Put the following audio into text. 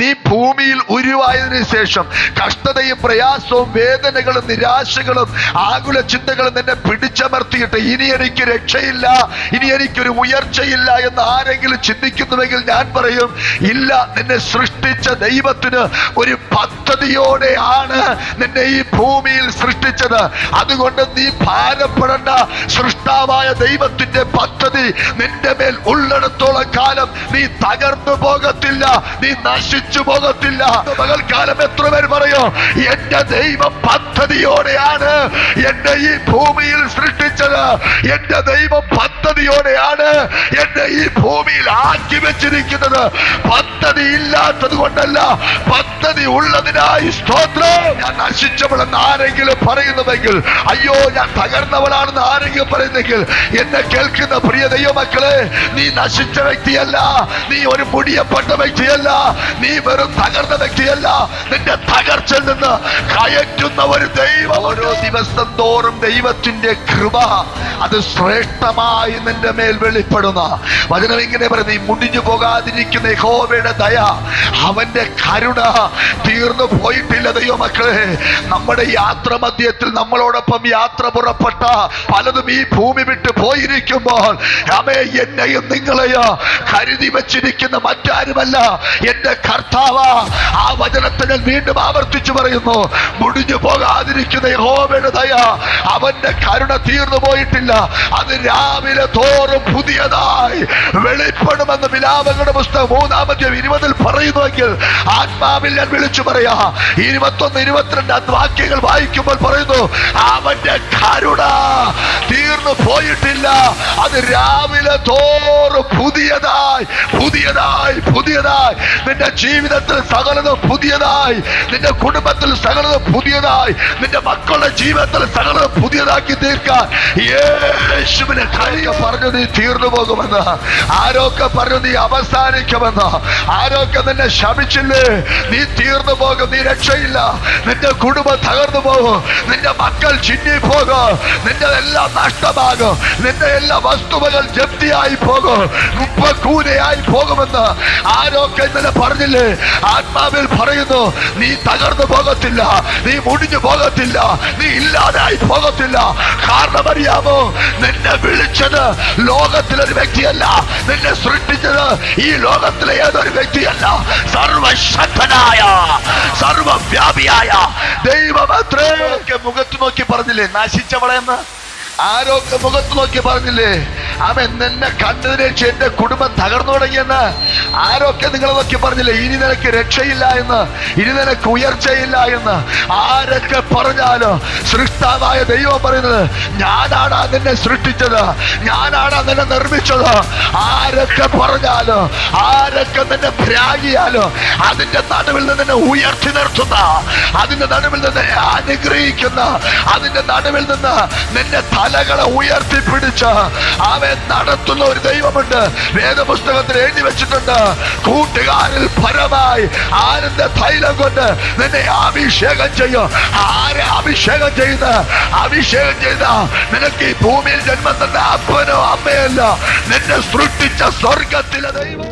നീ ഭൂമിയിൽ ഉരുവായതിനു ശേഷം കഷ്ടതയും പ്രയാസവും വേദനകളും നിരാശകളും ആകുല ചിന്തകളും നിന്നെ പിടിച്ചമർത്തിയിട്ട് ഇനി എനിക്ക് രക്ഷയില്ല ഇനി എനിക്കൊരു ഉയർച്ചയില്ല എന്ന് ആരെങ്കിലും ചിന്തിക്കുന്നുവെങ്കിൽ ഞാൻ പറയും ഇല്ല നിന്നെ സൃഷ്ടിച്ച ദൈവത്തിന് ഒരു പദ്ധതിയോടെയാണ് നിന്നെ ഈ ഭൂമിയിൽ സൃഷ്ടിച്ചത്. അതുകൊണ്ട് നീ ഭാരപ്പെടേണ്ട. സൃഷ്ടാവായ ദൈവത്തിന്റെ പദ്ധതി നിന്റെ മേൽ ഉള്ളിടത്തോളം കാലം നീ തകർന്നു പോകത്തില്ല. നീ നശിച്ചു പോകത്തില്ല പകൽക്കാലം എത്ര പേര് പറയോ എന്റെ ദൈവ പദ്ധതിയോടെയാണ് എന്നെ ഈ ഭൂമിയിൽ സൃഷ്ടിച്ചത്. എന്റെ ദൈവ പദ്ധതിയോടെയാണ് എന്നെ ഈ ഭൂമിയിൽ ആക്കി വെച്ചിരിക്കുന്നത്. പദ്ധതി ഇല്ലാത്തത് കൊണ്ടല്ല പദ്ധതി ഉള്ളതിനായി സ്തോത്രം. ഞാൻ നശിച്ചവളെന്ന് ആരെങ്കിലും പറയുന്നുവെങ്കിൽ അയ്യോ ഞാൻ തകർന്നവളാണെന്ന് ആരെങ്കിലും പറയുന്നെങ്കിൽ എന്നെ കേൾക്കുന്ന പ്രിയ ദൈവമക്കളെ നീ നശിച്ച വ്യക്തിയല്ല. നീ ഒരു മുടിയപ്പെട്ട വ്യക്തിയല്ല. നീ വെറും തകർന്ന വ്യക്തിയല്ല നിന്റെ തകർച്ചയിൽ നിന്ന് കയറ്റുന്ന ഒരു ദൈവം ഓരോ ദിവസം തോറും ദൈവത്തിന്റെ കൃപ അത് ശ്രേഷ്ഠമായി നിന്റെ മേൽ വെളിപ്പെടുന്ന. വചനം ഇങ്ങനെ പറയുന്നത് നീ മുടിഞ്ഞു പോകാതിരിക്കുന്ന ഹോവയുടെ ദയ അവന്റെ കരുണ തീർന്നു പോയിട്ടില്ല ദൈവമക്കളെ. നമ്മുടെ യാത്ര മധ്യത്തിൽ നമ്മളോടൊപ്പം യാത്ര പുറപ്പെട്ട പലതും ഈ ഭൂമി വിട്ട് പോയിരിക്കുമ്പോൾ അമേ എന്നെയും നിങ്ങളെയോ കരുതി വച്ചിരിക്കുന്ന മറ്റാരുമല്ല. എന്റെ കർത്താവ ആ വചനത്തെ ഞാൻ വീണ്ടും ആവർത്തിച്ചു പറയുന്നു മുടിഞ്ഞു പോകാതിരിക്കുന്ന യഹോവയുടെ ദയ അവന്റെ കരുണ തീർന്നു പോയിട്ടില്ല. അത് രാവിലെ തോറും പുതിയതായി വെളിപ്പെടുമെന്ന് വിലാപങ്ങളുടെ പുസ്തകം മൂന്നാമത്തെ ഇരുപതിൽ പറയുന്നുവെങ്കിൽ ആത്മാവിൽ ഞാൻ വിളിച്ചു പറയാ. ഇരുപത്തൊന്ന് ഇരുപത്തിരണ്ട് വാക്യങ്ങൾ വായിക്കുമ്പോൾ പറയുന്നു അവന്റെ കരുണ തീർന്നു പോയിട്ടില്ല. അത് രാവിലെ തോറും പുതിയതായി പുതിയതായി പുതിയതായി. നിന്റെ ജീവിതത്തിൽ സകലതും പുതിയതായി. നിന്റെ കുടുംബത്തിൽ സകലതും പുതിയതായി. നിന്റെ മക്കളുടെ ജീവിതത്തിൽ സകലതും പുതിയതാക്കി തീർക്കാൻ യേശുവിനെ കഴിയ പറഞ്ഞു നീ തീർന്നു പോകുമെന്ന്. ആരൊക്കെ പറഞ്ഞു നീ അവസാനിക്കുമെന്ന്. ആരൊക്കെ നിന്നെ ശമിച്ചില്ലേ നീ തീർന്നു പോകും നീ രക്ഷയില്ല. നിന്റെ കുടുംബം തകർന്നു പോകും. നിന്റെ മക്കൾ ചിന്നി പോകും നിന്റെ എല്ലാം നഷ്ടമാകും. നിന്റെ എല്ലാ വസ്തുവകൾ ജപ്തിയായി പോകും. കൂനയായി പോകുമെന്ന് ആരൊക്കെ ഇന്നലെ പറഞ്ഞില്ലേ? ആത്മാവിൽ പറയുന്നു നീ തകർന്നു പോകത്തില്ല നീ മുടിഞ്ഞു പോകത്തില്ല നീ ഇല്ലാതായി പോകത്തില്ല. കാരണം അറിയാമോ നിന്നെ വിളിച്ചത് ലോകത്തിലൊരു വ്യക്തിയല്ല. നിന്നെ സൃഷ്ടിച്ചത് ഈ ലോകത്തിലെ ഏതൊരു വ്യക്തിയല്ല? സർവശക്തനായ സർവവ്യാപിയായ ദൈവമത്രേ മുഖത്ത് നോക്കി പറഞ്ഞില്ലേ? നശിച്ചവളെന്ന് ആരോഗ്യ മുഖത്ത് നോക്കി പറഞ്ഞില്ലേ? അവൻ നിന്നെ കണ്ടതിനെ എന്റെ കുടുംബം തകർന്നു തുടങ്ങിയെന്ന് ആരൊക്കെ നിങ്ങളെ നോക്കി പറഞ്ഞില്ലേ? ഇനി നിനക്ക് രക്ഷയില്ല എന്ന് ഇനി നിനക്ക് ഉയർച്ചയില്ല എന്ന് ആരൊക്കെ പറഞ്ഞാലോ സൃഷ്ടാവായ ദൈവം പറയുന്നത് ഞാനാണ് നിന്നെ സൃഷ്ടിച്ചത് ഞാനാണ് നിന്നെ നിർമ്മിച്ചത്. ആരൊക്കെ പറഞ്ഞാലോ ആരൊക്കെ നിന്നെ ഭ്രാഗിയാലോ അതിന്റെ നടുവിൽ നിന്നെ ഉയർത്തി നിർത്തുന്ന അതിന്റെ നടുവിൽ നിന്ന് അനുഗ്രഹിക്കുന്ന അതിന്റെ നടുവിൽ നിന്ന് നിന്റെ തലകളെ ഉയർത്തി പിടിച്ച് അവൻ നടത്തുന്ന ഒരു ദൈവമുണ്ട്. വേദപുസ്തകത്തിൽ എഴുതി വെച്ചിട്ടുണ്ട് കൂട്ടുകാരിൽ പരമായി ആനന്ദ തൈലം കൊണ്ട് നിന്നെ അഭിഷേകം ചെയ്യും. ആരെ അഭിഷേകം ചെയ്ത് അഭിഷേകം ചെയ്ത നിനക്ക് ഈ ഭൂമിയിൽ ജന്മം തന്ന അപ്പനോ അമ്മയല്ല. നിന്നെ സൃഷ്ടിച്ച സ്വർഗത്തിലെ ദൈവം